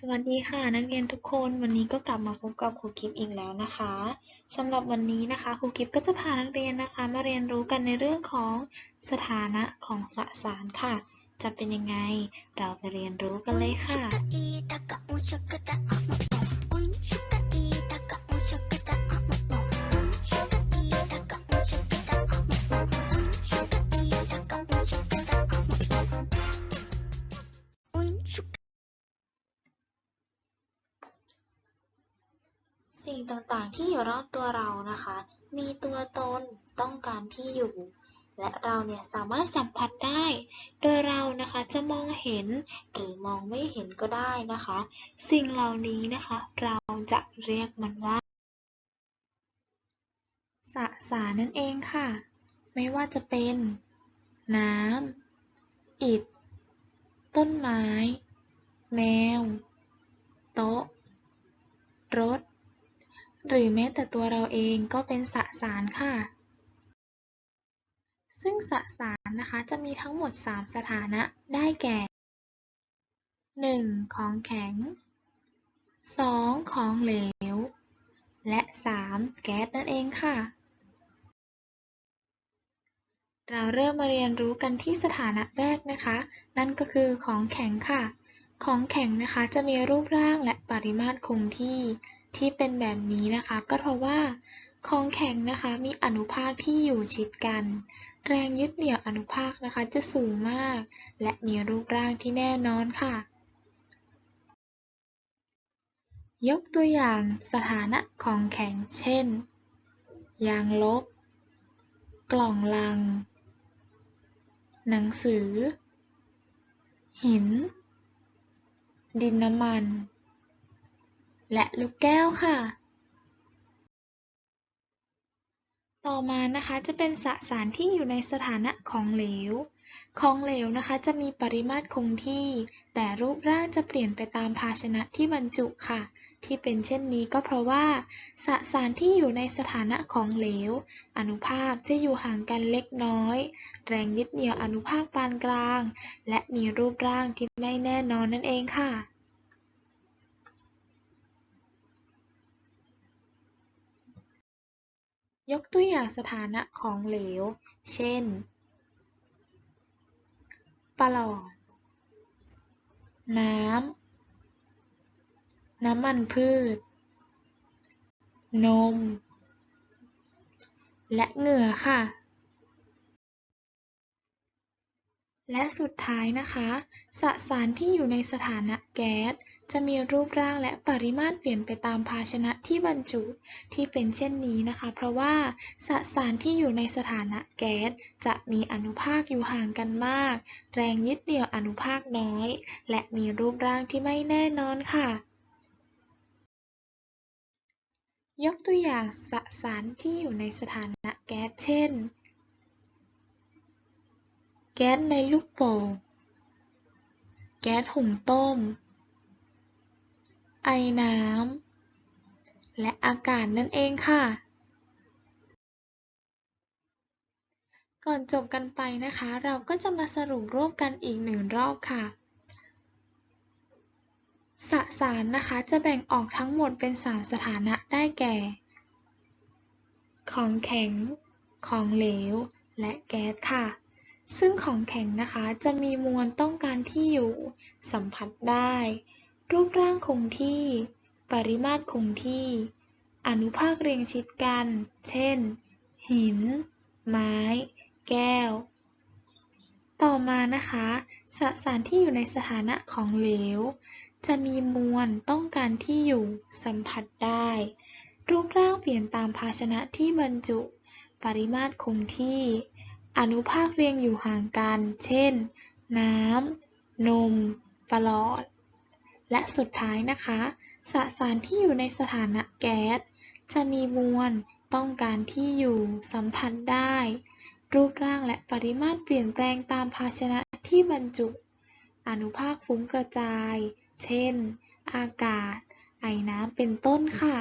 สวัสดีค่ะ นักเรียนทุกคนวันนี้ก็กลับมาพบกับครูกิฟอีกแล้วนะคะสำหรับวันนี้นะคะครูกิฟก็จะพานักเรียนนะคะ มาเรียนรู้กันในเรื่องของสถานะของสสารค่ะ จะเป็นยังไง เราไปเรียนรู้กันเลยค่ะ ต่างๆ ที่อยู่รอบตัวเรานะคะ มีตัวตนต้องการที่อยู่ และเราเนี่ยสามารถสัมผัสได้ โดยเรานะคะจะมองเห็นหรือมองไม่เห็นก็ได้นะคะ สิ่งเหล่านี้นะคะ เราจะเรียกมันว่าสสารนั่นเองค่ะ ไม่ว่าจะเป็น น้ำอิฐ ต้นไม้ แมว โต๊ะ รถ หรือแม้แต่ตัวเราเองก็เป็นสสารค่ะ ซึ่งสสารนะคะจะมีทั้งหมด 3 สถานะได้แก่ 1. ของแข็ง 2. ของเหลว และ 3. แก๊สนั่นเองค่ะ เราเริ่มมาเรียนรู้กันที่สถานะแรกนะคะ นั่นก็คือของแข็งค่ะ ของแข็งนะคะจะมีรูปร่างและปริมาตรคงที่ ที่เป็นแบบนี้นะคะ ก็เพราะว่าของแข็งนะคะมีอนุภาคที่อยู่ชิดกัน แรงยึดเหนี่ยวอนุภาคนะคะจะสูงมาก และมีรูปร่างที่แน่นอนค่ะ ยกตัวอย่างสถานะของแข็งเช่น ยางลบ กล่องลัง หนังสือ หิน ดินน้ำมัน และลูกแก้วค่ะ ต่อมานะคะจะเป็นสสารที่อยู่ในสถานะของเหลว ของเหลวนะคะจะมีปริมาตรคงที่ แต่รูปร่างจะเปลี่ยนไปตามภาชนะที่บรรจุค่ะ ที่เป็นเช่นนี้ก็เพราะว่าสสารที่อยู่ในสถานะของเหลว อนุภาคจะอยู่ห่างกันเล็กน้อย แรงยึดเหนี่ยวอนุภาคปานกลาง และมีรูปร่างที่ไม่แน่นอนนั่นเองค่ะ ยกตัวอย่างสถานะของเหลว เช่นปลอด น้ำ น้ำมันพืช นม และเหงื่อค่ะ และสุดท้ายนะคะ สสารที่อยู่ในสถานะแก๊ส จะมีรูปร่างและปริมาตรเปลี่ยนไปตามภาชนะที่บรรจุ ที่เป็นเช่นนี้นะคะ เพราะว่าสสารที่อยู่ในสถานะแก๊สจะมีอนุภาคอยู่ห่างกันมาก แรงยึดเหนี่ยวอนุภาคน้อย และมีรูปร่างที่ไม่แน่นอนค่ะยกตัวอย่างสสารที่อยู่ในสถานะแก๊ส เช่น แก๊สในลูกโป่ง แก๊สหุงต้ม ไอน้ำ และอากาศนั่นเองค่ะ ก่อนจบกันไปนะคะ เราก็จะมาสรุปร่วบกันอีกหนึ่งรอบค่ะสสารนะคะจะแบ่งออกทั้งหมดเป็น 3 สถานะได้แก่ ของแข็ง ของเหลว และแก๊สค่ะ ซึ่งของแข็งนะคะจะมีมวลต้องการที่อยู่ สัมผัสได้ รูปร่างคงที่ ปริมาตรคงที่ อนุภาคเรียงชิดกัน เช่น หิน ไม้ แก้ว ต่อมานะคะสสารที่อยู่ในสถานะของเหลว จะมีมวลต้องการที่อยู่สัมผัสได้ รูปร่างเปลี่ยนตามภาชนะที่บรรจุ ปริมาตรคงที่ อนุภาคเรียงอยู่ห่างกัน เช่น น้ำ นม ปลอด และสุดท้ายนะคะ สสารที่อยู่ในสถานะแก๊ส จะมีมวล ต้องการที่อยู่ สัมผัสได้ รูปร่างและปริมาตรเปลี่ยนแปลงตามภาชนะที่บรรจุ อนุภาคฟุ้งกระจาย เช่น อากาศ ไอน้ำ เป็นต้นค่ะ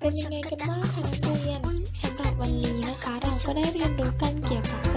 เป็นยังไงกันบ้างคะนักเรียนสำหรับวันนี้นะคะ เราก็ได้เรียนรู้กันเกี่ยวกับ